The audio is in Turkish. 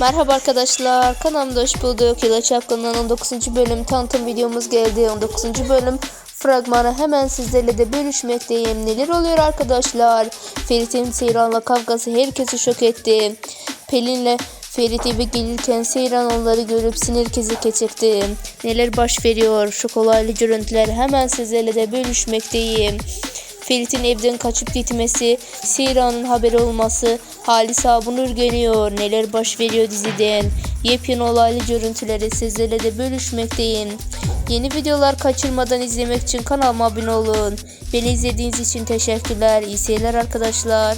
Merhaba arkadaşlar kanalımda hoş bulduk. Yıla Çapkın'ın 19. bölüm tanıtım videomuz geldi. 19. bölüm fragmanı hemen sizlerle de bölüşmekteyim. Neler oluyor arkadaşlar? Ferit'in Seyran'la kavgası herkesi şok etti. Pelin'le Ferit eve gelirken Seyran onları görüp sinir kezi geçirdi. Neler baş veriyor? Şok olaylı görüntüler hemen sizlerle de bölüşmekteyim. Ferit'in evden kaçıp gitmesi, Seyran'ın haberi olması, Halisa bunu ürgeniyor. Neler baş veriyor diziden. Yepyeni olaylı görüntüleri sizlerle de bölüşmekteyim. Yeni videolar kaçırmadan izlemek için kanalıma abone olun. Beni izlediğiniz için teşekkürler. İyi seyirler arkadaşlar.